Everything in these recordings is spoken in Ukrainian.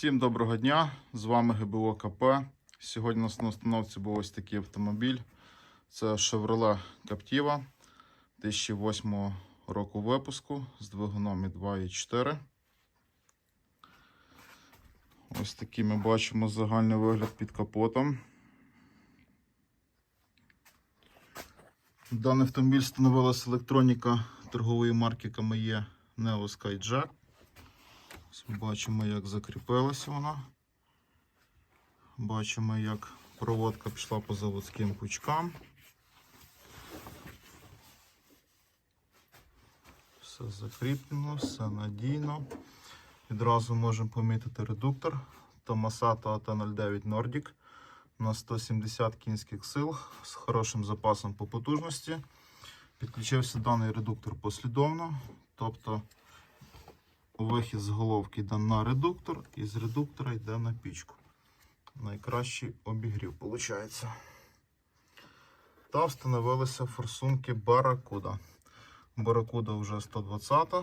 Всім доброго дня! З вами ГБО КП. Сьогодні у нас на установці був ось такий автомобіль. Це Chevrolet Captiva 2008 року випуску з двигуном і 2.4. Ось такий ми бачимо загальний вигляд під капотом. Даний автомобіль встановилася електроніка торгової марки Kamaye Neo Skyjack. Бачимо, як закріпилася вона. Бачимо, як проводка пішла по заводським пучкам. Все закріплено, все надійно. Відразу можемо помітити редуктор Tomasato AT09 Nordic на 170 кінських сил з хорошим запасом по потужності. Підключився даний редуктор послідовно, тобто Вихід з головки йде на редуктор і з редуктора йде на пічку. Найкращий обігрів виходить. Та встановилися форсунки Barracuda. Barracuda вже 120.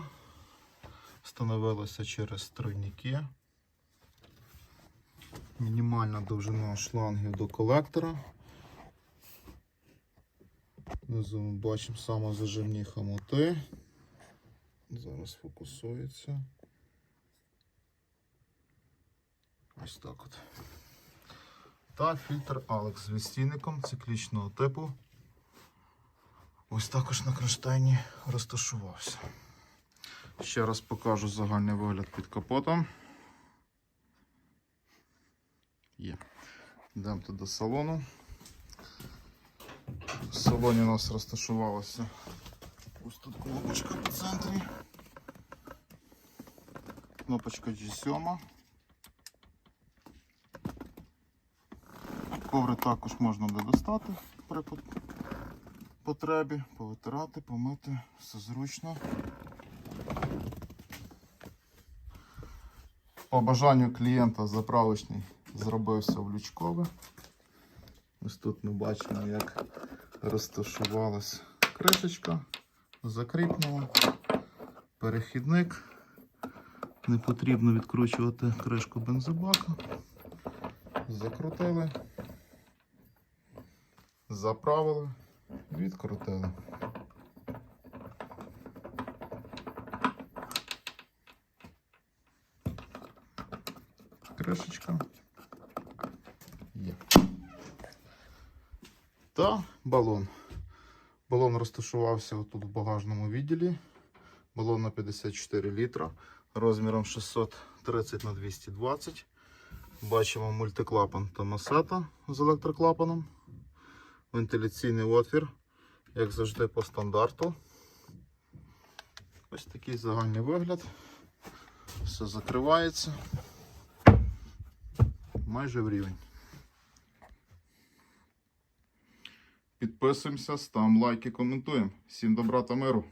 Встановилася через тройники. Мінімальна довжина шлангів до колектора. Ми бачимо самозажимні хомути. Зараз фокусується. Ось так от. Та фільтр Alex з відстійником циклічного типу. Ось також на кронштейні розташувався. Ще раз покажу загальний вигляд під капотом. Є. Йдемо до салону. В салоні у нас розташувалося Ось тут кнопочка в центрі. Кнопочка G7. Коври також можна буде достати при потребі, повитирати, помити, все зручно. По бажанню клієнта заправочний зробився в лючкове. Ось тут ми бачимо, як розташувалась кришечка закріплено, перехідник. Не потрібно відкручувати кришку бензобака. Закрутили, заправили, відкрутили. Кришечка є. Та балон. Балон розташувався тут в багажному відділі. Балон на 54 літра розміром 630 на 220. Бачимо мультиклапан Томасата з електроклапаном. Вентиляційний отвір, як завжди, по стандарту. Ось такий загальний вигляд. Все закривається. Майже в рівень. Підписуємося, ставимо лайки, коментуємо. Всім добра та миру!